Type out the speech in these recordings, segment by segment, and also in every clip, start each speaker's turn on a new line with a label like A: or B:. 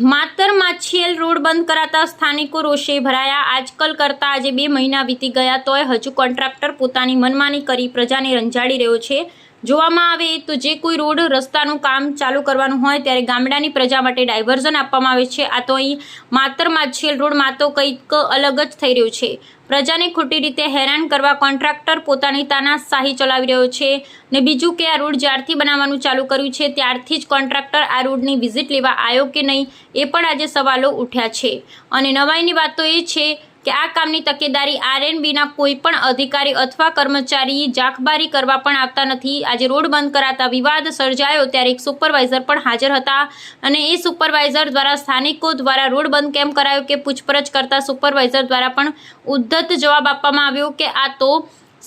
A: માતર માછીએલ road બંધ કરાતા સ્થાનિકો રોષે ભરાયા. આજકલ કરતા આજે બે મહિના વીતી ગયા તોય હજુ કોન્ટ્રાક્ટર પોતાની મનમાની કરી પ્રજાને રંજાડી રહ્યો છે. જોવામાં આવે તો જે કોઈ રોડ રસ્તાનું કામ ચાલુ કરવાનું હોય ત્યારે ગામડાની પ્રજા માટે ડાયવર્ઝન આપવામાં આવે છે. આ તો અહીં માત્ર માછેલ રોડમાં તો કંઈક અલગ જ થઈ રહ્યું છે. પ્રજાને ખોટી રીતે હેરાન કરવા કોન્ટ્રાક્ટર પોતાની તાનાશાહી ચલાવી રહ્યો છે ને બીજું કે આ રોડ જ્યારથી બનાવવાનું ચાલુ કર્યું છે ત્યારથી જ કોન્ટ્રાક્ટર આ રોડની વિઝિટ લેવા આવ્યો કે નહીં એ પણ આજે સવાલો ઉઠ્યા છે. અને નવાઈની વાત તો એ છે કે આ કામની તકેદારી આરએનબીના કોઈ પણ અધિકારી અથવા કર્મચારી જાખબારી કરવા પણ આવતા નથી. આજે રોડ બંધ કરાતા વિવાદ સર્જાયો ત્યારે એક સુપરવાઇઝર પણ હાજર હતા અને એ સુપરવાઇઝર દ્વારા સ્થાનિકો દ્વારા રોડ બંધ કેમ કરાયો કે પૂછપરછ કરતા સુપરવાઇઝર દ્વારા પણ ઉદ્ધત જવાબ આપવામાં આવ્યો કે આ તો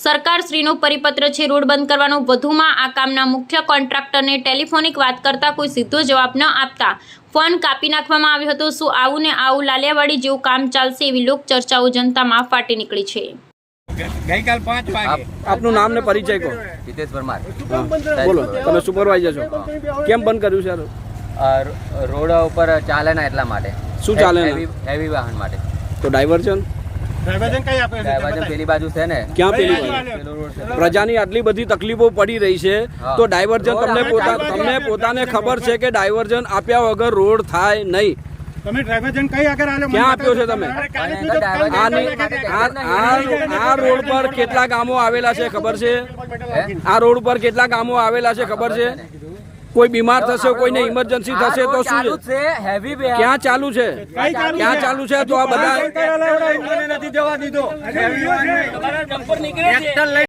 A: સરકારશ્રીનો પરિપત્ર છે રોડ બંધ કરવાનો. વધુમાં આ કામના મુખ્ય કોન્ટ્રાક્ટરને ટેલિફોનિક વાત કરતા કોઈ સીધો જવાબ ન આપતા ફોન કાપી નાખવામાં આવ્યો હતો. શું આવું ને આવું લાલિયાવાડી જેવું કામ ચાલશે એવી લોક ચર્ચાઓ જનતામાં ફાટી નીકળી છે.
B: ગઈકાલ પાંચ વાગે.
C: આપનું નામ ને પરિચય કહો.
D: હિતેશ પરમાર.
C: બોલો તમે સુપરવાઇઝર છો. કેમ બંધ કર્યું છે રોડ?
D: ઉપર ચાલે ના એટલા માટે.
C: શું ચાલે
D: હેવી હેવી વાહન માટે.
C: તો ડાયવર્ઝન
B: ડ્રાઈવર કઈ આપ્યો છે? તે
D: ડ્રાઈવર
B: બતાય.
D: પેલી બાજુ છે ને.
C: ક્યાં પેલી
B: કઈ
C: બાજુ?
B: બાજુ?
D: પેલો રોડ છે.
C: પ્રજાની આટલી બધી તકલીફો પડી રહી છે. તો ડાયવર્જન તમને પોતા તમને પોતાને ખબર છે કે ડાયવર્જન આપ્યા વગર રોડ થાય નહીં.
B: તમે ડ્રાઈવર કઈ આગળ આલ્યો?
C: ક્યાં આપ્યો છે તમે? આ રોડ પર કેટલા ગામો આવેલા છે ખબર છે? આ રોડ પર કેટલા ગામો આવેલા છે ખબર છે? કોઈ બીમાર થશે કોઈને ઇમરજન્સી થશે તો શું
D: છે?
C: ક્યાં ચાલુ છે? ક્યાં ચાલુ છે? તો આ બધા
B: નથી જવા દીધો.